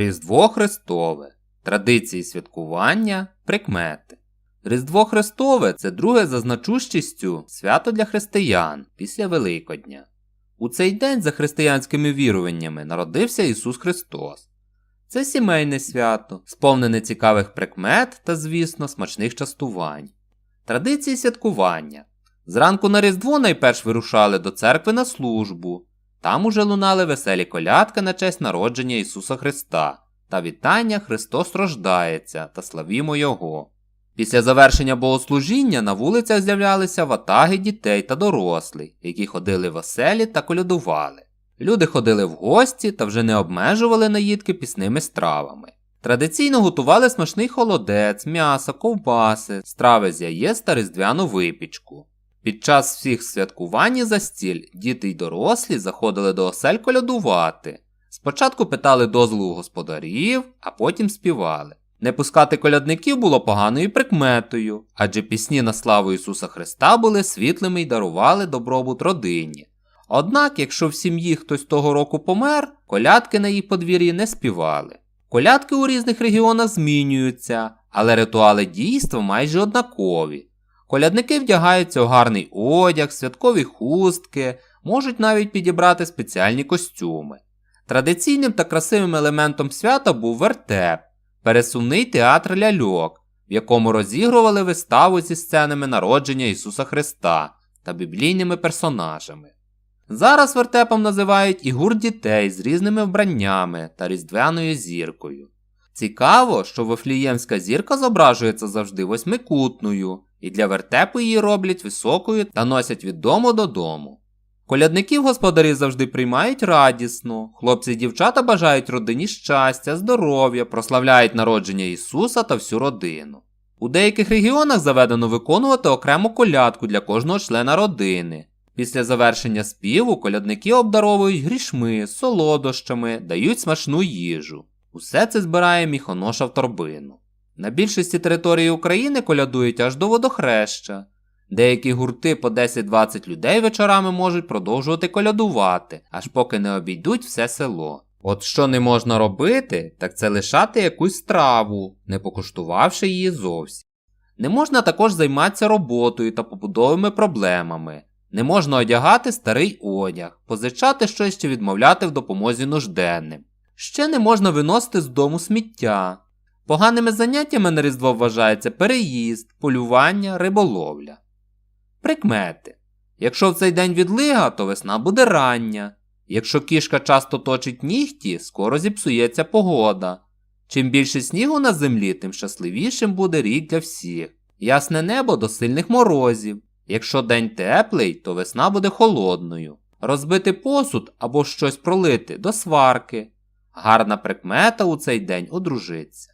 Різдво Христове. Традиції святкування, прикмети. Різдво Христове це друге за значущістю свято для християн після Великодня. У цей день за християнськими віруваннями народився Ісус Христос. Це сімейне свято, сповнене цікавих прикмет та, звісно, смачних частувань. Традиції святкування. Зранку на Різдво найперш вирушали до церкви на службу. Там уже лунали веселі колядки на честь народження Ісуса Христа та вітання Христос рождається та славімо Його. Після завершення богослужіння на вулицях з'являлися ватаги дітей та дорослих, які ходили в оселі та колядували. Люди ходили в гості та вже не обмежували наїдки пісними стравами. Традиційно готували смачний холодець, м'ясо, ковбаси, страви з яєць та різдвяну випічку. Під час всіх святкувань і застіль діти й дорослі заходили до осель колядувати. Спочатку питали дозволу господарів, а потім співали. Не пускати колядників було поганою прикметою, адже пісні на славу Ісуса Христа були світлими й дарували добробут родині. Однак, якщо в сім'ї хтось того року помер, колядки на їх подвір'ї не співали. Колядки у різних регіонах змінюються, але ритуали дійства майже однакові. Колядники вдягаються у гарний одяг, святкові хустки, можуть навіть підібрати спеціальні костюми. Традиційним та красивим елементом свята був вертеп, пересувний театр ляльок, в якому розігрували виставу зі сценами народження Ісуса Христа та біблійними персонажами. Зараз вертепом називають і гурт дітей з різними вбраннями та різдвяною зіркою. Цікаво, що Вифліємська зірка зображується завжди восьмикутною, і для вертепу її роблять високою та носять від дому додому. Колядників господарі завжди приймають радісно, хлопці й дівчата бажають родині щастя, здоров'я, прославляють народження Ісуса та всю родину. У деяких регіонах заведено виконувати окрему колядку для кожного члена родини. Після завершення співу колядники обдаровують грішми, солодощами, дають смачну їжу. Усе це збирає міхоноша в торбину. На більшості території України колядують аж до водохреща. Деякі гурти по 10-20 людей вечорами можуть продовжувати колядувати, аж поки не обійдуть все село. От що не можна робити, так це лишати якусь страву, не покуштувавши її зовсім. Не можна також займатися роботою та побудовими проблемами. Не можна одягати старий одяг, позичати щось чи відмовляти в допомозі нужденним. Ще не можна виносити з дому сміття. Поганими заняттями на Різдво вважається переїзд, полювання, риболовля. Прикмети. Якщо в цей день відлига, то весна буде рання. Якщо кішка часто точить нігті, скоро зіпсується погода. Чим більше снігу на землі, тим щасливішим буде рік для всіх. Ясне небо до сильних морозів. Якщо день теплий, то весна буде холодною. Розбити посуд або щось пролити до сварки. Гарна прикмета у цей день одружиться.